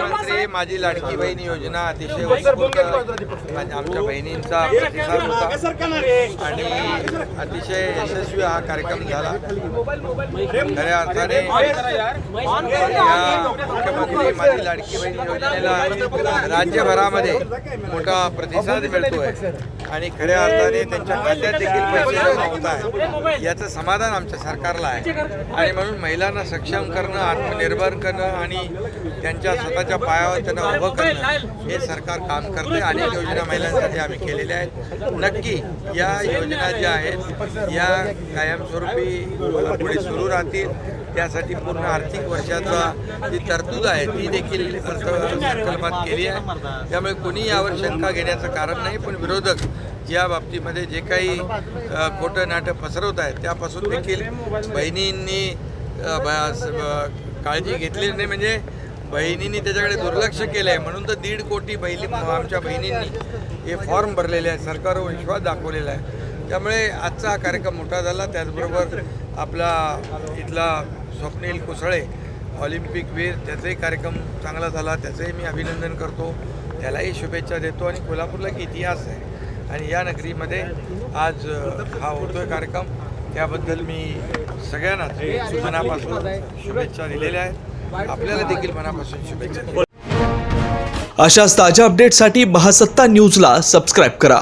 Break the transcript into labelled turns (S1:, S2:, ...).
S1: मुख्यमंत्री माझी लाडकी बहीण योजना अतिशय उत्स्फूर्त आमच्या बहिणींचा प्रतिसाद होता. आणि अतिशय यशस्वी हा कार्यक्रम झाला. खऱ्या अर्थाने या मुख्यमंत्री माझी लाडकी बहीण योजनेला राज्यभरामध्ये मोठा प्रतिसाद मिळतोय. आणि खऱ्या अर्थाने त्यांच्या खात्यात देखील पैसे जमा होत आहे याचं समाधान आमच्या सरकारला आहे. आणि म्हणून महिलांना सक्षम करणं आत्मनिर्भर करणं आणि त्यांच्या स्वतःच्या पायावर त्यांना उभं करणं हे सरकार काम करते अनेक योजना महिलांसाठी आम्ही केलेल्या आहेत. नक्की या योजना ज्या आहेत या कायमस्वरूपी पुढे सुरू राहतील. त्यासाठी पूर्ण आर्थिक वर्षाचा जी तरतूद आहे ती देखील अर्थसंकल्पात केली आहे. त्यामुळे कोणी यावर शंका घेण्याचं कारण नाही पण विरोधक या बाबतीमध्ये जे काही खोटं नाटं पसरवत आहेत त्यापासून देखील बहिणींनी काळजी घेतलेली नाही. म्हणजे बहिणींनी त्याच्याकडे दुर्लक्ष केलं आहे म्हणून तर दीड कोटी बहिणी आमच्या बहिणींनी हे फॉर्म भरलेले आहे सरकारवर विश्वास दाखवलेला आहे. त्यामुळे आजचा हा कार्यक्रम मोठा झाला. त्याचबरोबर आपला इथला स्वप्नील कुसळे ऑलिम्पिक वीर त्याचाही कार्यक्रम चांगला झाला. त्याचंही मी अभिनंदन करतो. त्यालाही शुभेच्छा देतो. आणि कोल्हापूरला एक इतिहास आहे. आणि या नगरीमध्ये आज हा होतोय कार्यक्रम. त्याबद्दल मी सगळ्यांनाच मनापासून शुभेच्छा दिलेल्या आहेत. आपल्याला देखील मनापासून शुभेच्छा.
S2: अशाच ताज्या अपडेटसाठी महासत्ता न्यूजला सबस्क्राईब करा.